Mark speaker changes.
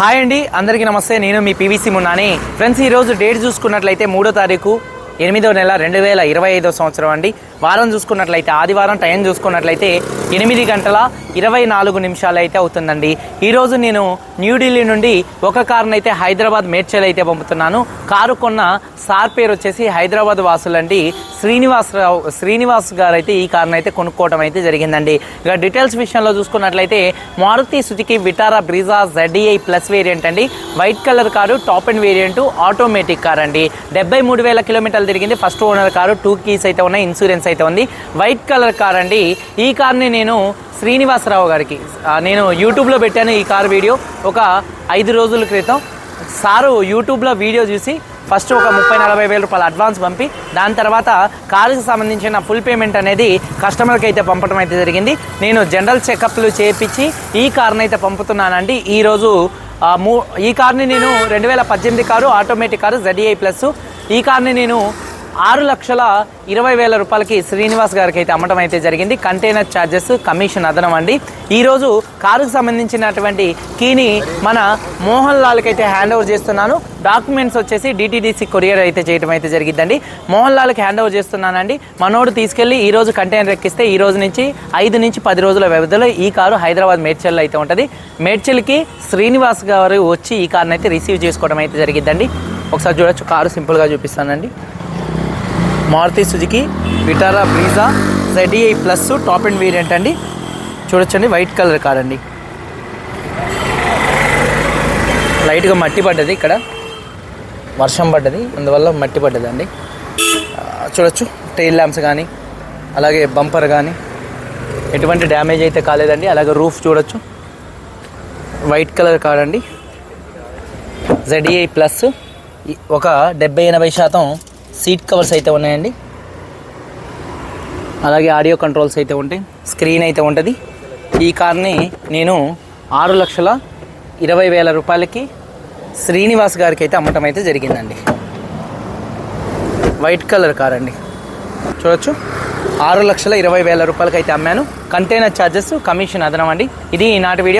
Speaker 1: Hi అండి అందరికీ నమస్తే. నేను మీ పీవీసీ మున్నాని. ఫ్రెండ్స్ ఈరోజు డేట్ చూసుకున్నట్లయితే మూడో తారీఖు ఎనిమిదో నెల రెండు వేల ఇరవై ఐదో సంవత్సరం అండి. వారం చూసుకున్నట్లయితే ఆదివారం టైం చూసుకున్నట్లయితే ఎనిమిది గంటల ఇరవై నాలుగు నిమిషాలు అయితే అవుతుందండి ఈరోజు నేను న్యూఢిల్లీ నుండి ఒక కారును అయితే హైదరాబాద్ మేడ్చల్ అయితే పంపుతున్నాను. కారు కొన్న సార్ పేరు వచ్చేసి హైదరాబాద్ వాసులండి. శ్రీనివాసరావు శ్రీనివాస్ గారు అయితే ఈ కారును అయితే కొనుక్కోవడం అయితే జరిగిందండి. ఇక డీటెయిల్స్ విషయంలో చూసుకున్నట్లయితే Maruti Suzuki Vitara Brezza ZEI plus variant అండి. White colour car top and variant automatic car అండి డెబ్బై మూడు వేల కిలోమీటర్లు తిరిగింది first owner car. Two keys అయితే ఉన్నాయి ఇన్సూరెన్స్ అయితే ఉంది. వైట్ కలర్ కార్ అండి. ఈ కార్ని నేను శ్రీనివాసరావు గారికి నేను యూట్యూబ్లో పెట్టాను ఈ కార్ వీడియో ఒక ఐదు రోజుల క్రితం సారు యూట్యూబ్లో వీడియో చూసి ఫస్ట్ ఒక ముప్పై నలభై వేల రూపాయలు అడ్వాన్స్ పంపి దాని తర్వాత కారుకి సంబంధించిన ఫుల్ పేమెంట్ అనేది కస్టమర్కి అయితే పంపడం అయితే జరిగింది. నేను జనరల్ చెకప్లు చేపించి ఈ కార్ని అయితే పంపుతున్నానండి. ఈరోజు మూ ఈ కార్ని నేను రెండు వేల పద్దెనిమిది car automatic car ZDI plus ఈ కార్ని నేను ఆరు లక్షల ఇరవై వేల రూపాయలకి శ్రీనివాస్ గారికి అయితే అమ్మటం అయితే జరిగింది. కంటైనర్ ఛార్జెస్ కమిషన్ అదనం అండి. ఈరోజు కారుకు సంబంధించినటువంటి కీని మన మోహన్ లాల్కి అయితే హ్యాండ్ ఓవర్ చేస్తున్నాను. డాక్యుమెంట్స్ వచ్చేసి డిటీడీసీ కొరియర్ అయితే చేయడం అయితే జరిగిందండి మోహన్ లాల్కి హ్యాండ్ ఓవర్ చేస్తున్నానండి. మనోడు తీసుకెళ్ళి ఈ రోజు కంటైనర్ ఎక్కిస్తే ఈ రోజు నుంచి ఐదు నుంచి పది రోజుల వ్యవధిలో ఈ కారు హైదరాబాద్ మేడ్చల్లో అయితే ఉంటుంది. మేడ్చల్కి శ్రీనివాస్ గారు వచ్చి ఈ కార్ని అయితే రిసీవ్ చేసుకోవడం అయితే జరిగిందండి ఒకసారి చూడొచ్చు కారు సింపుల్గా చూపిస్తానండి. Maruti Suzuki Vitara Brezza ZEI plus top and variant అండి. చూడొచ్చండి వైట్ కలర్ కార్ అండి లైట్గా మట్టి పడ్డది ఇక్కడ. వర్షం పడ్డది అందువల్ల మట్టి పడ్డదండి. అండి చూడొచ్చు టైల్ ల్యాంప్స్ కానీ అలాగే బంపర్ కానీ ఎటువంటి డ్యామేజ్ అయితే కాలేదండి అలాగే రూఫ్ చూడొచ్చు. వైట్ కలర్ కార్ అండి జెడ్ఈఐ ప్లస్ ఒక డెబ్బై ఎనభై శాతం సీట్ కవర్స్ అయితే ఉన్నాయండి. అలాగే ఆడియో కంట్రోల్స్ అయితే ఉంటాయి. స్క్రీన్ అయితే ఉంటుంది. ఈ కార్ని నేను ఆరు లక్షల ఇరవై వేల రూపాయలకి శ్రీనివాస్ గారికి అయితే అమ్మటం అయితే జరిగిందండి. వైట్ కలర్ కార్ అండి. చూడొచ్చు. ఆరు లక్షల ఇరవై వేల రూపాయలకి అయితే అమ్మాను. కంటైనర్ ఛార్జెస్ కమిషన్ అదనం అండి ఇది ఈనాటి వీడియో.